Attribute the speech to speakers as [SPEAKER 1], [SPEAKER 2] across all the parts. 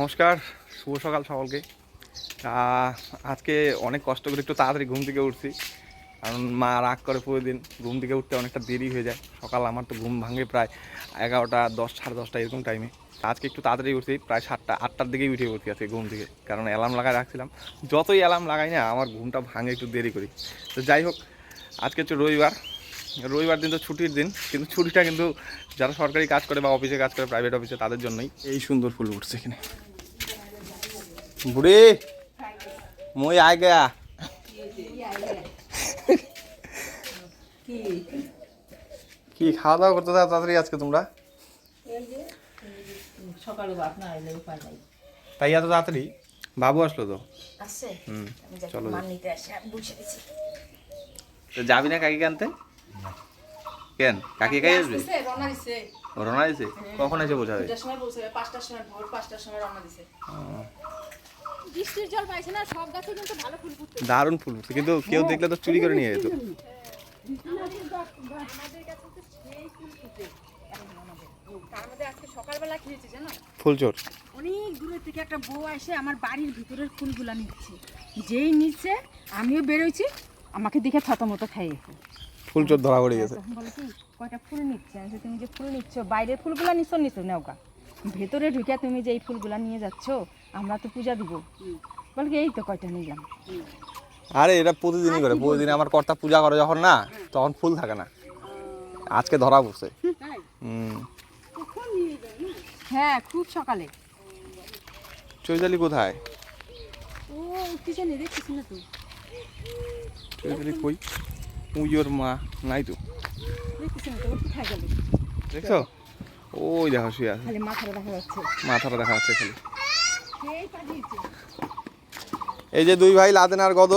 [SPEAKER 1] নমস্কার, শুভ সকাল সকলকে। আজকে অনেক কষ্ট করে একটু তাড়াতাড়ি ঘুম থেকে উঠছি। কারণ মা রাগ করে প্রতিদিন ঘুম থেকে উঠতে অনেকটা দেরি হয়ে যায়। সকাল আমার তো ঘুম ভাঙে প্রায় এগারোটা দশ, সাড়ে দশটা এরকম টাইমে আজকে একটু তাড়াতাড়ি উঠছি, প্রায় সাতটা, আটটার দিকেই উঠে পড়ছি আজকে ঘুম থেকে। কারণ অ্যালার্ম লাগায় রাখছিলাম। যতই অ্যালার্ম লাগাই না, আমার ঘুমটা ভাঙে একটু দেরি করি। তো যাই হোক, আজকে হচ্ছে রবিবার। রবিবার দিন তো ছুটির দিন, কিন্তু ছুটিটা কিন্তু যারা সরকারি কাজ করে বা অফিসে কাজ করে প্রাইভেট অফিসে তাদের জন্যই। এই সুন্দর ফুল উঠছে এখানে। বুড়ি মই আয় গয়া কি খাওয়া দাওয়া করতে তাড়াতাড়ি আজকে তোমরা?
[SPEAKER 2] সকালে বাপ না এলে উপায় নাই।
[SPEAKER 1] তাই এত তাড়াতাড়ি? বাবু আসলো তো?
[SPEAKER 2] আসছে।
[SPEAKER 1] হুম চলো
[SPEAKER 2] নিতে আসি বসে দিছি
[SPEAKER 1] তো যাবি না কাকি আনতে? কেন? কাকি কাই আসবে?
[SPEAKER 2] রওনা দিছে।
[SPEAKER 1] রওনা দিছে? কখন এসে বোঝাবে?
[SPEAKER 2] দুটার সময় বলছে পাঁচটার সময় ভোর পাঁচটার সময় রওনা দিছে।
[SPEAKER 3] বৃষ্টির জল পাইছে না সব গাছে কিন্তু ভালো ফুল ফুটছে
[SPEAKER 1] দারুণ ফুল ফুটছে কিন্তু কেউ দেখলে তো চুরি করে নিয়ে যেত।
[SPEAKER 3] আমাদের কাছে তো সেই ফুল ফুটে। এখন আমাদের। তার মধ্যে আজকে সকালবেলা খেয়েছি জানো?
[SPEAKER 1] ফুল চোর
[SPEAKER 3] অনেক দূরের থেকে একটা বউ এসে আমার বাড়ির ভিতরের ফুলগুলা নিচ্ছে। যেই নিচ্ছে আমিও বেরোইছি আমাকে দেখে থতমতো খাইয়ে
[SPEAKER 1] ফুল চোর ধরা পড়ে গেছে।
[SPEAKER 3] বলে কি কয়টা ফুল নিচ্ছে? তুমি যে ফুল নিচ্ছ বাইরের ফুলগুলা নিচ্ছ নিচ্ছ নেওকা ভেতরে ঢুকে তুমি যে এই ফুলগুলা নিয়ে যাচ্ছ আমরা তো পূজা দিব। বলে কি, এই তো কয়টা নিলাম
[SPEAKER 1] আরে এটা প্রতিদিনই করে প্রতিদিন আমার কর্তা পূজা করে যখন না তখন ফুল থাকে না। আজকে ধরা পড়ছে।
[SPEAKER 3] হ্যাঁ খুব সকালে।
[SPEAKER 1] চৈতালি কোথায়?
[SPEAKER 3] ও উঠতেছে নি দেখছিস না তুই
[SPEAKER 1] চৈতালি কই? উই ওর মা নাই তো।
[SPEAKER 3] দেখছিস না তো কোথায় গেল?
[SPEAKER 1] দেখছ? ওই দেখো শুয়ে আছে।
[SPEAKER 3] মাথাটা দেখা যাচ্ছে।
[SPEAKER 1] মাথাটা দেখা যাচ্ছে খালি। এই যে দুই ভাই লাদেন আর গদ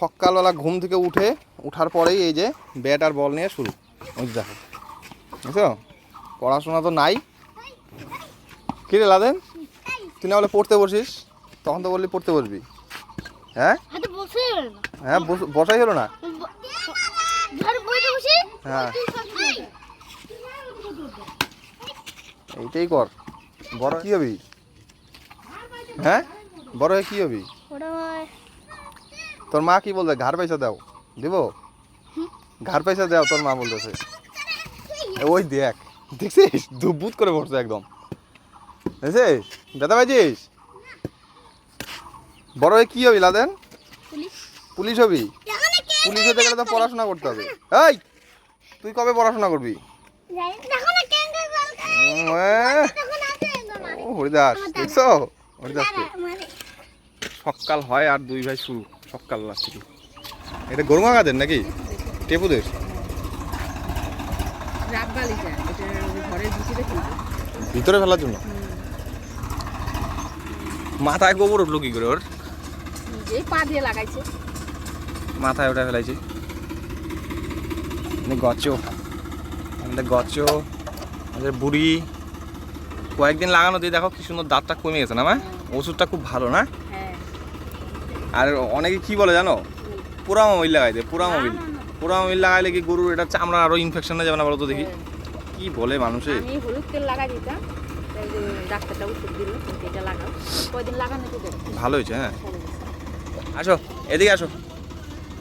[SPEAKER 1] সকালবেলা ঘুম থেকে উঠে উঠার পরেই এই যে ব্যাট আর বল নিয়ে শুরু। ওই যে দেখো। বুঝছ? পড়াশোনা তো নাই। কি রে লাদেন? তুই না বলে পড়তে বসিস? তখন তো বললি পড়তে বসবি। হ্যাঁ?
[SPEAKER 4] হাতে বসে গেল না।
[SPEAKER 1] হ্যাঁ বস- বসাই হলো না?
[SPEAKER 4] ধর বইতে বসে।
[SPEAKER 1] হ্যাঁ। এইটাই কর। বড় কি হবি? হ্যাঁ? বড় হয়ে কি হবি? তোর মা কি বলছে ঘাড় পয়সা দাও। দিব? ঘাড় পয়সা দাও তোর মা বলতেছে। ওই দেখ। দেখছিস? দুবুত করে পড়ছে একদম। দেখছিস? ব্যথা পাইছিস বড় হয়ে কি হবি লাদেন?
[SPEAKER 4] পুলিশ।
[SPEAKER 1] পুলিশ হবি? পুলিশ হতে গেলে তো পড়াশোনা করতে হবে। এই তুই কবে পড়াশোনা করবি? হরিদাস দেখছ? হরিদাসকে
[SPEAKER 4] মানে
[SPEAKER 1] সকাল হয় আর দুই ভাই শুরু সকাল থেকে এটা গরুমা গাদের নাকি? টেপুদের?
[SPEAKER 3] ভিতরে
[SPEAKER 1] ফেলার জন্য? মাথায় গোবর উঠল কি করে ওর?
[SPEAKER 3] নিজেই পা দিয়ে লাগাইছে।
[SPEAKER 1] মাথায় ওটা ফেলাইছি। গচ। আমাদের গচ। আমাদের বুড়ি কয়েকদিন লাগানো দিয়ে দেখো কি সুন্দর দাঁতটা কমে গেছে না মা? ওষুধটা খুব ভালো না?
[SPEAKER 3] হ্যাঁ।
[SPEAKER 1] আর অনেকে কি বলে জানো? পুরা মোবিল লাগাই দেয় পুরা মোবিল পুরা মোবিল লাগাইলে কি গরুর এটা চামড়া আরও ইনফেকশন হয়ে যাবে না বলো তো দেখি কি বলে মানুষে?
[SPEAKER 3] আমি হলুদ তেল লাগাই দিতাম ডাক্তারটা ওষুধ দিল এটা লাগাও। কয়দিন লাগানো
[SPEAKER 1] ভালো হয়েছে হ্যাঁ। আসো এদিকে আসো।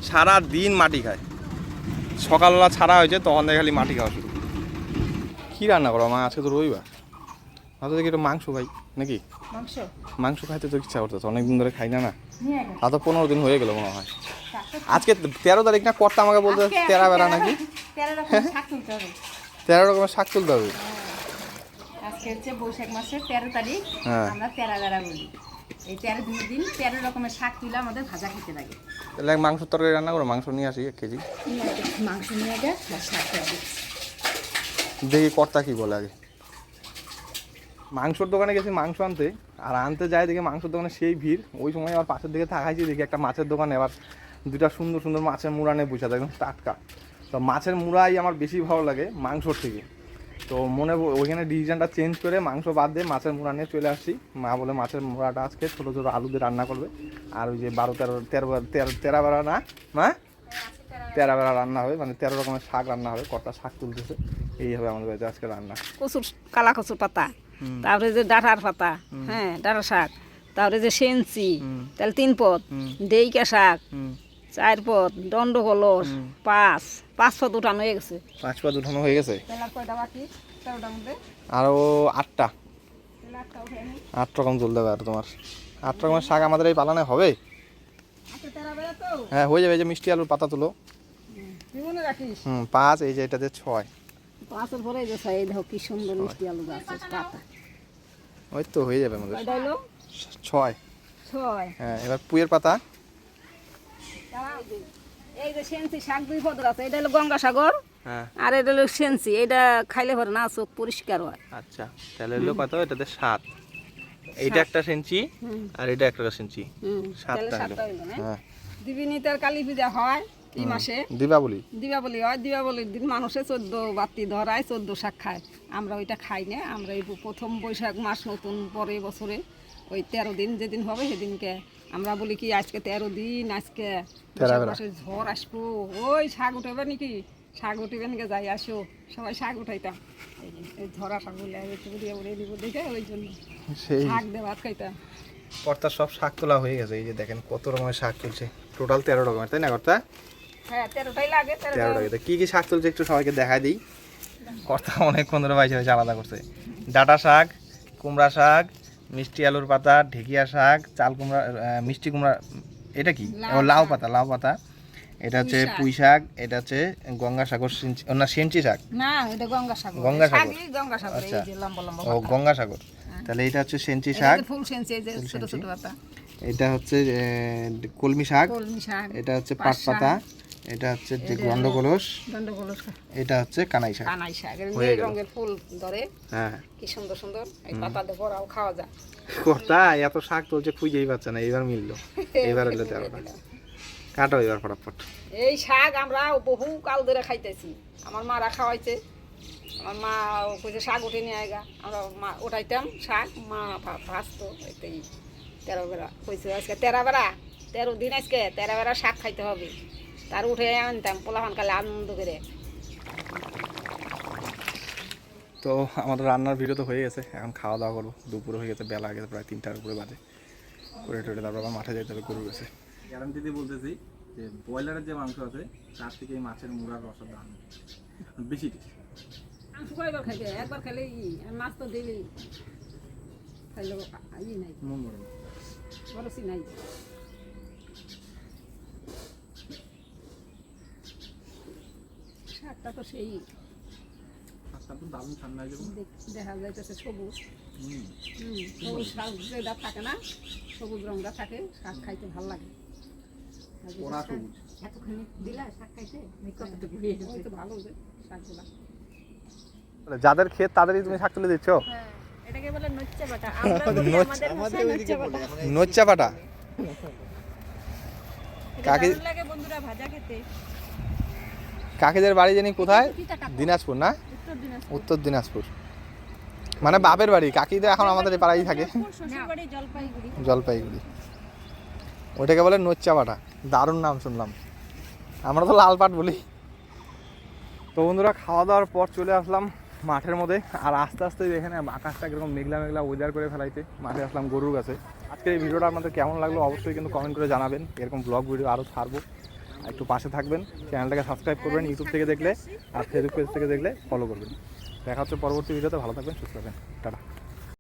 [SPEAKER 1] সারা দিন মাটি খায়। সকালবেলা ছাড়া হয়েছে তখন থেকে খালি মাটি খাওয়া শুরু। কী রান্না করো? মা আজকে তো রবিবার। ভাবতে দেখি একটু মাংস খাই নাকি?
[SPEAKER 3] মাংস?
[SPEAKER 1] মাংস খাইতে তো ইচ্ছা করতেছে অনেকদিন ধরে খাই না না? তা তো পনেরো দিন হয়ে গেল মনে হয়। আজকে তেরো তারিখ না কর্তা আমাকে বলতে তেরা বেড়া নাকি?
[SPEAKER 3] তেরো
[SPEAKER 1] তেরো রকমের শাক তুলতে হবে?
[SPEAKER 3] আজকে হচ্ছে বৈশাখ মাসের তেরো তারিখ
[SPEAKER 1] হ্যাঁ।
[SPEAKER 3] আমরা তেরা বেড়া বলি। এই তেরো দিন দিন তেরো রকমের শাক তুলে আমাদের ভাজা খেতে লাগে।
[SPEAKER 1] তাহলে মাংসের তরকারি রান্না করো মাংস নিয়ে আসি এক কেজি।
[SPEAKER 3] মাংস নিয়ে আর শাক
[SPEAKER 1] দেখি কর্তা কি বলে আগে। মাংসর দোকানে গেছি মাংস আনতে। আর আনতে যাই দেখি মাংসর দোকানে সেই ভিড়। ওই সময় আবার পাশের দিকে থাকাইছি দেখি একটা মাছের দোকানে আবার দুটা সুন্দর সুন্দর মাছের মুড়া নিয়ে বসে আছে, একদম টাটকা। তো মাছের মুড়াই আমার বেশি ভালো লাগে মাংসর থেকে। তো মনে ওইখানে ডিসিশনটা চেঞ্জ করে মাংস বাদ দিয়ে মাছের মুড়া নিয়ে চলে আসছি। মা বলে মাছের মুড়াটা আজকে ছোটো ছোটো আলু দিয়ে রান্না করবে। আর ওই যে বারো তেরো তেরো তেরো তেরো বেড়া না? মা? তেরো বেড়া রান্না হবে মানে তেরো রকমের শাক রান্না হবে কটা শাক তুলতেছে। এই হবে আমাদের বাড়িতে আজকে রান্না।
[SPEAKER 5] কচুর কালা কচুর পাতা তারপরে যে ডাঁটার পাতা হ্যাঁ ডাঁটা শাক তারপরে যে সেঞ্চি তাহলে তিন পদ। দেইকা শাক চার পদ দণ্ড কলস পাঁচ পাঁচ পদ উঠানো হয়ে গেছে।
[SPEAKER 1] পাঁচ পা উঠানো হয়ে গেছে? আরও আটটা। আট রকম জল দেবে আর তোমার। আট রকমের শাক আমাদের এই পালানে হবে? হ্যাঁ হয়ে যাবে এই যে মিষ্টি আলুর পাতা তুলো। হুম পাঁচ এই যে এটাতে ছয়।
[SPEAKER 5] পাঁচের পরে যে এই দেখো কি সুন্দর মিষ্টি আলু গাছের পাতা।
[SPEAKER 1] ওই তো হয়ে যাবে আমাদের। ছয়।
[SPEAKER 5] ছয়।
[SPEAKER 1] হ্যাঁ এবার পুয়ের পাতা।
[SPEAKER 5] এই যে সেন্সি শাক দুই পদের আছে এটা হলো গঙ্গাসাগর
[SPEAKER 1] হ্যাঁ।
[SPEAKER 5] আর এটা হলো সেন্সি এটা খাইলে পরে না চোখ পরিষ্কার হয়।
[SPEAKER 1] আচ্ছা তাহলে হলো কত? এটাতে সাত। এইটা একটা সেঞ্চি আর এটা একটা সেঞ্চি সাতটা হলো।
[SPEAKER 5] না
[SPEAKER 1] হ্যাঁ।
[SPEAKER 3] কালী পূজা হয়। এই মাসে
[SPEAKER 1] দীপাবলি
[SPEAKER 3] দীপাবলি হয় দীপাবলির দিন মানুষে চোদ্দ বাতি ধরায় চোদ্দ শাক খায়। আমরা ওইটা খাই না আমরা এই প্রথম বৈশাখ মাস নতুন পরে বছরে ওই তেরো দিন যেদিন হবে সেদিনকে আমরা বলি কি আজকে তেরো দিন আজকে মাসে ঝড় আসব। ওই শাক উঠাবে নাকি? শাক উঠিবে নাকি যাই আসো। সবাই শাক উঠাইতাম। এই ধরা শাক বলে উড়িয়ে উড়িয়ে দিব দেখে ওই জন্য শাক দিয়ে ভাত খাইতাম।
[SPEAKER 1] কর্তার সব শাক তোলা হয়ে গেছে এই যে দেখেন কত রকমের শাক তুলছে টোটাল তেরো রকমের তাই না কর্তা?
[SPEAKER 3] হ্যাঁ তেরোটা
[SPEAKER 1] টাকা কি কি শাক তুলছে একটু সবাইকে দেখাই দিই। কর্তা ধরে বাইশে হয়েছে আলাদা করছে। ডাটা শাক কুমড়া শাক মিষ্টি আলুর পাতা ঢেকিয়া শাক চাল কুমড়া মিষ্টি কুমড়া এটা কি? ও লাউ পাতা। লাউ পাতা। এটা হচ্ছে পুঁই শাক। এটা হচ্ছে গঙ্গা সাগর ও না সেঞ্চি শাক?
[SPEAKER 3] না এটা গঙ্গা সাগর।
[SPEAKER 1] গঙ্গাসাগর।
[SPEAKER 3] শাকই গঙ্গা সাগর
[SPEAKER 1] আচ্ছা।
[SPEAKER 3] যে লম্বা লম্বা
[SPEAKER 1] ও গঙ্গা সাগর। তাহলে এটা হচ্ছে সেঞ্চি শাক।
[SPEAKER 3] ফুল সেন্সি এই যে ছোট ছোট পাতা।
[SPEAKER 1] এটা হচ্ছে কলমি শাক।
[SPEAKER 3] কলমি শাক।
[SPEAKER 1] এটা হচ্ছে পাট পাতা। এটা হচ্ছে যে গন্ডকলস
[SPEAKER 3] দণ্ডগোলস
[SPEAKER 1] এটা হচ্ছে কানাই শাক।
[SPEAKER 3] কানাই শাক। এর রঙের ফুল ধরে।
[SPEAKER 1] হ্যাঁ।
[SPEAKER 3] কি সুন্দর সুন্দর। এই পাতা দিয়ে ভরাও খাওয়া যায়।
[SPEAKER 1] কর্তা এত শাক তুলছে খুঁজেই পাচ্ছে না। এইবার মিললো। এইবার হলো তেরোটা কাটো এবার ফটাফট।
[SPEAKER 3] এই শাক আমরা বহু কাল ধরে খাইতেছি। আমার মারা খাওয়াইছে। আমার মা কইছে শাক উঠে নিয়ে আয়গা আমরা মা উঠাইতাম শাক। মা ভাজতো। এতেই তেরো বেড়া। কইছে আজকে তেরো বেড়া? তেরো দিন আজকে তেরো বেড়া শাক খাইতে হবে। তার উঠে আনতাম পোলাপান কালে আনন্দ করে।
[SPEAKER 1] তো আমাদের রান্নার ভিডিও তো হয়ে গেছে এখন খাওয়া দাওয়া করব। দুপুর হয়ে গেছে বেলা গেছে প্রায় তিনটার উপরে বাজে। করে টরে তারপর আবার মাঠে যেতে হবে গরু গেছে গ্যারান্টি দিয়ে বলতেছি যে ব্রয়লারের যে মাংস আছে তার থেকে এই মাছের মুড়ার রসের দাম বেশি
[SPEAKER 3] একবার খেলে ই মাছ তো দিলেই খাইলেও ই নাই।
[SPEAKER 1] মন মরে
[SPEAKER 3] নাই। শাকটা তো সেই।
[SPEAKER 1] তো দারুণ ঠান্ডা হয়ে যাবে।
[SPEAKER 3] দেখ- যাইতেছে সবুজ।
[SPEAKER 1] হুম।
[SPEAKER 3] হুম, সবুজ শাক যেটা থাকে না সবুজ রঙটা থাকে শাক খাইতে ভালো লাগে। আর যেটা
[SPEAKER 1] ওরা
[SPEAKER 3] শাক-
[SPEAKER 1] সবুজ।
[SPEAKER 3] এতখানি দিলা শাক খাইতে? কতটুকু হয়ে গেছে ভালো শাকগুলা
[SPEAKER 1] যাদের ক্ষেত তাদেরই তুমি শাক তুলে দিচ্ছ?
[SPEAKER 2] এটাকে বলে নচ্চা বাটা। আমরা আমাদের ভাষায় নচ্চা বাটা।
[SPEAKER 1] নচ্চা পাটা কাকে
[SPEAKER 2] লাগে বন্ধুরা ভাজা খেতে।
[SPEAKER 1] কাকিদের বাড়ি জানি কোথায়? দিনাজপুর। না? উত্তর দিনাজপুর। মানে বাপের বাড়ি কাকিদের এখন আমাদের পাড়াই থাকে।
[SPEAKER 2] জলপাইগুড়ি।
[SPEAKER 1] জলপাইগুড়ি। ওইটাকে বলে নচ্চা পাটা দারুণ নাম শুনলাম। আমরা তো লাল পাট বলি। তো বন্ধুরা খাওয়া দাওয়ার পর চলে আসলাম মাঠের মধ্যে। আর আস্তে আস্তে এখানে আকাশটা কীরকম মেঘলা মেঘলা ওয়েদার করে ফেলাইতে মাঠে আসলাম গরুর কাছে আজকের এই ভিডিওটা আপনাদের কেমন লাগল অবশ্যই কিন্তু কমেন্ট করে জানাবেন। এরকম ব্লগ ভিডিও আরও ছাড়বো। একটু পাশে থাকবেন, চ্যানেলটাকে সাবস্ক্রাইব করবেন ইউটিউব থেকে দেখলে আর ফেসবুক পেজ থেকে দেখলে ফলো করবেন। দেখা হচ্ছে পরবর্তী ভিডিওতে, ভালো থাকবেন, সুস্থ থাকবেন। টাটা।